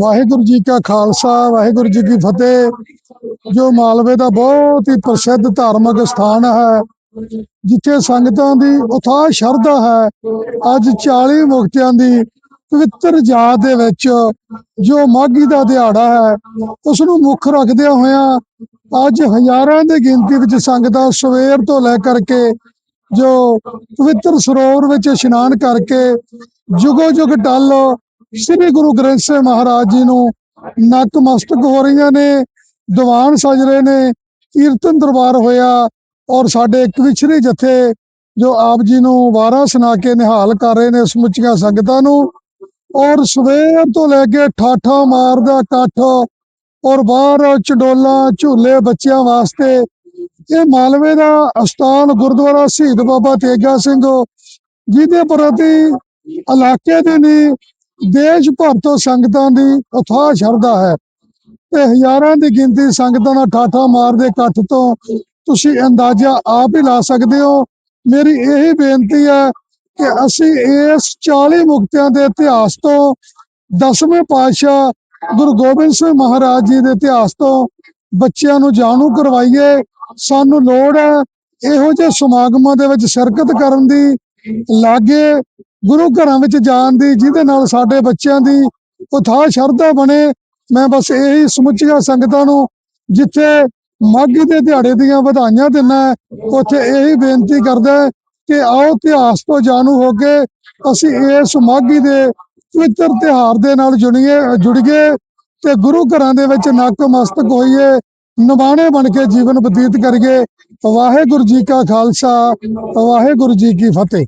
ਵਾਹਿਗੁਰੂ ਜੀ ਕਾ ਖਾਲਸਾ, ਵਾਹਿਗੁਰੂ ਜੀ ਕੀ ਫਤਿਹ। ਜੋ ਮਾਲਵੇ ਦਾ ਬਹੁਤ ਹੀ ਪ੍ਰਸਿੱਧ ਧਾਰਮਿਕ ਸਥਾਨ ਹੈ, ਜਿੱਥੇ ਸੰਗਤਾਂ ਦੀ ਉਥਾਹ ਸ਼ਰਧਾ ਹੈ, ਅੱਜ 40 ਮੁਕਤਿਆਂ ਦੀ ਪਵਿੱਤਰ ਯਾਦ ਦੇ ਵਿੱਚ ਜੋ ਮਾਘੀ ਦਾ ਦਿਹਾੜਾ ਹੈ ਉਸ ਨੂੰ ਮੁੱਖ ਰੱਖਦਿਆਂ ਹੋਇਆਂ ਅੱਜ ਹਜ਼ਾਰਾਂ ਦੀ ਗਿਣਤੀ ਵਿੱਚ ਸੰਗਤਾਂ ਸਵੇਰ ਤੋਂ ਲੈ ਕਰਕੇ ਜੋ ਪਵਿੱਤਰ ਸਰੋਵਰ ਵਿੱਚ ਇਸ਼ਨਾਨ ਕਰਕੇ ਜੁਗੋ ਜੁਗ ਟਲ ਸ੍ਰੀ ਗੁਰੂ ਗ੍ਰੰਥ ਸਾਹਿਬ ਮਹਾਰਾਜ ਜੀ ਨੂੰ ਨਤਮਸਤਕ ਹੋ ਰਹੀਆਂ ਨੇ, ਦੀਵਾਨ ਸਜ ਰਹੇ ਨੇ, ਕੀਰਤਨ ਦਰਬਾਰ ਹੋਇਆ ਔਰ ਸਾਡੇ ਇੱਕ ਜਥੇ ਜੋ ਆਪ ਜੀ ਨੂੰ ਵਾਰਾਂ ਸੁਣਾ ਕੇ ਨਿਹਾਲ ਕਰ ਰਹੇ ਨੇ ਸਮੁੱਚੀਆਂ ਸੰਗਤਾਂ ਨੂੰ ਔਰ ਸਵੇਰ ਤੋਂ ਲੈ ਕੇ ਠਾਠਾ ਮਾਰਦਾ ਇਕੱਠ ਔਰ ਬਾਹਰ ਚਡੋਲਾ ਝੂਲੇ ਬੱਚਿਆਂ ਵਾਸਤੇ ਇਹ ਮਾਲਵੇ ਦਾ ਅਸਥਾਨ ਗੁਰਦੁਆਰਾ ਸ਼ਹੀਦ ਬਾਬਾ ਤੇਜਾ ਸਿੰਘ ਜਿਹਦੇ ਪ੍ਰਤੀ ਇਲਾਕੇ ਦੇ ਨਹੀਂ ਦੇਸ਼ ਭਰ ਤੋਂ ਸੰਗਤਾਂ ਦੀ ਉਥਾਹ ਸ਼ਰਧਾ ਹੈ ਤੇ ਹਜ਼ਾਰਾਂ ਦੀ ਗਿਣਤੀ ਸੰਗਤਾਂ ਦਾ ਠਾਠਾ ਮਾਰਦੇ ਇਕੱਠ ਤੋਂ ਤੁਸੀਂ ਅੰਦਾਜ਼ਾ ਆਪ ਹੀ ਲਾ ਸਕਦੇ ਹੋ। ਮੇਰੀ ਇਹੀ ਬੇਨਤੀ ਹੈ ਕਿ ਅਸੀਂ ਇਸ 40 ਮੁਕਤਿਆਂ ਦੇ ਇਤਿਹਾਸ ਤੋਂ ਦਸਵੇਂ ਪਾਤਸ਼ਾਹ ਗੁਰੂ ਗੋਬਿੰਦ ਸਿੰਘ ਮਹਾਰਾਜ ਜੀ ਦੇ ਇਤਿਹਾਸ ਤੋਂ ਬੱਚਿਆਂ ਨੂੰ ਜਾਣੂ ਕਰਵਾਈਏ। ਸਾਨੂੰ ਲੋੜ ਹੈ ਇਹੋ ਜਿਹੇ ਸਮਾਗਮਾਂ ਦੇ ਵਿੱਚ ਸ਼ਿਰਕਤ ਕਰਨ ਦੀ, ਲਾਗੇ ਗੁਰੂ ਘਰਾਂ ਵਿੱਚ ਜਾਣ ਦੀ, ਜਿਹਦੇ ਨਾਲ ਸਾਡੇ ਬੱਚਿਆਂ ਦੀ ਉਥਾਹ ਸ਼ਰਧਾ ਬਣੇ। ਮੈਂ ਬਸ ਇਹੀ ਸਮੁੱਚੀਆਂ ਸੰਗਤਾਂ ਨੂੰ ਜਿੱਥੇ ਮਾਘੀ ਦੇ ਦਿਹਾੜੇ ਦੀਆਂ ਵਧਾਈਆਂ ਦਿੰਦਾ ਉੱਥੇ ਇਹੀ ਬੇਨਤੀ ਕਰਦਾ ਕਿ ਆਓ ਇਤਿਹਾਸ ਤੋਂ ਜਾਣੂ ਹੋ ਕੇ ਅਸੀਂ ਇਸ ਮਾਘੀ ਦੇ ਪਵਿੱਤਰ ਤਿਉਹਾਰ ਦੇ ਨਾਲ ਜੁੜੀਏ ਜੁੜੀਏ ਤੇ ਗੁਰੂ ਘਰਾਂ ਦੇ ਵਿੱਚ ਨਕਮਸਤਕ ਹੋਈਏ। ਨਿਬਾਣੇ ਬਣ ਕੇ ਜੀਵਨ ਬਤੀਤ ਕਰੀਏ। ਵਾਹਿਗੁਰੂ ਜੀ ਕਾ ਖਾਲਸਾ ਵਾਹਿਗੁਰੂ ਜੀ ਕੀ ਫਤਿਹ।